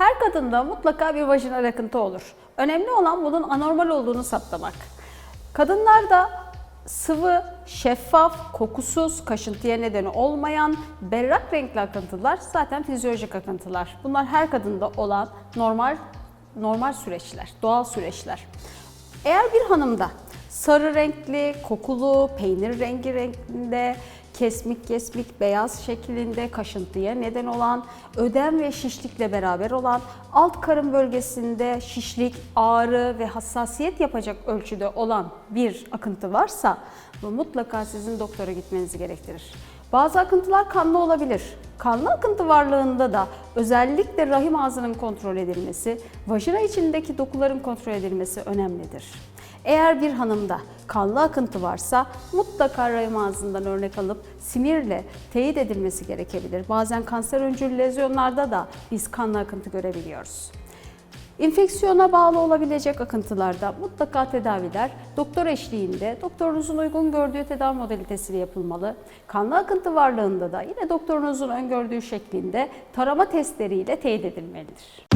Her kadında mutlaka bir vajinal akıntı olur. Önemli olan bunun anormal olduğunu saptamak. Kadınlarda sıvı, şeffaf, kokusuz, kaşıntıya neden olmayan berrak renkli akıntılar zaten fizyolojik akıntılar. Bunlar her kadında olan normal normal süreçler, doğal süreçler. Eğer bir hanımda sarı renkli, kokulu, peynir rengi renkinde, kesmik kesmik beyaz şeklinde kaşıntıya neden olan, ödem ve şişlikle beraber olan, alt karın bölgesinde şişlik, ağrı ve hassasiyet yapacak ölçüde olan bir akıntı varsa bu mutlaka sizin doktora gitmenizi gerektirir. Bazı akıntılar kanlı olabilir. Kanlı akıntı varlığında da özellikle rahim ağzının kontrol edilmesi, vajina içindeki dokuların kontrol edilmesi önemlidir. Eğer bir hanımda kanlı akıntı varsa mutlaka rahim ağzından örnek alıp simirle teyit edilmesi gerekebilir. Bazen kanser öncül lezyonlarda da biz kanlı akıntı görebiliyoruz. İnfeksiyona bağlı olabilecek akıntılarda mutlaka tedaviler doktor eşliğinde doktorunuzun uygun gördüğü tedavi modalitesiyle yapılmalı. Kanlı akıntı varlığında da yine doktorunuzun öngördüğü şeklinde tarama testleriyle teyit edilmelidir.